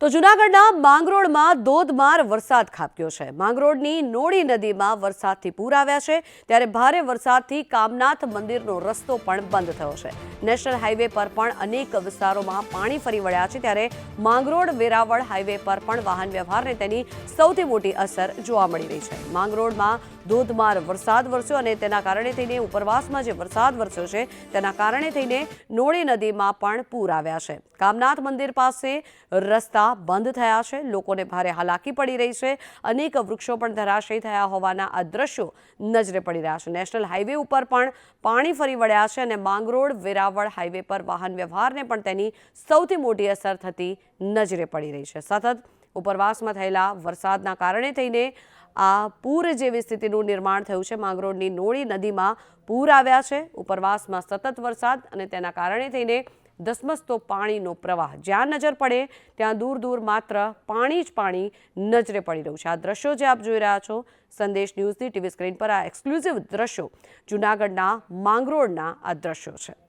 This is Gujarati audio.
તો જૂનાગઢના માંગરોળમાં ધોધમાર વરસાદ ખાબક્યો છે. માંગરોળની નોળી નદીમાં વરસાદથી પૂર આવ્યા છે. ત્યારે ભારે વરસાદથી કામનાથ મંદિરનો રસ્તો પણ બંધ થયો છે. નેશનલ હાઈવે પર પણ અનેક વિસ્તારોમાં પાણી ફરી વળ્યા છે. ત્યારે માંગરોળ વેરાવળ હાઈવે પર પણ વાહન વ્યવહારને તેની સૌથી મોટી અસર જોવા મળી રહી છે. માંગરોળમાં ધોધમાર વરસાદ વરસ્યો અને તેના કારણે થઈને ઉપરવાસમાં જે વરસાદ વરસ્યો છે, તેના કારણે થઈને નોળી નદીમાં પણ પૂર આવ્યા છે. કામનાથ મંદિર પાસે રસ્તા બંધ થયા છે. લોકોને ભારે હાલાકી પડી રહી છે. અનેક વૃક્ષો પણ ધરાશયી થયા હોવાના આ દ્રશ્યો નજરે પડી રહ્યા છે. નેશનલ હાઈવે ઉપર પણ પાણી ફરી વળ્યા છે અને માંગરોળ, વેરાવળ હાઈવે પર વાહન વ્યવહારને પણ તેની સૌથી મોટી અસર થતી નજરે પડી રહી છે. સતત ઉપરવાસમાં થયેલા વરસાદના કારણે થઈને આ પૂર જેવી સ્થિતિનું નિર્માણ થયું છે. માંગરોળની નોળી નદીમાં પૂર આવ્યા છે. ઉપરવાસમાં સતત વરસાદ અને તેના કારણે થઈને ધસમસતો પાણીનો પ્રવાહ. જ્યાં નજર પડે, ત્યાં દૂર દૂર માત્ર પાણી જ પાણી નજરે પડી રહ્યું છે. આ દ્રશ્યો જે આપ જોઈ રહ્યા છો, સંદેશ ન્યૂઝની ટીવી સ્ક્રીન પર આ એક્સક્લુઝિવ દ્રશ્યો જૂનાગઢના માંગરોળના આ દ્રશ્યો છે.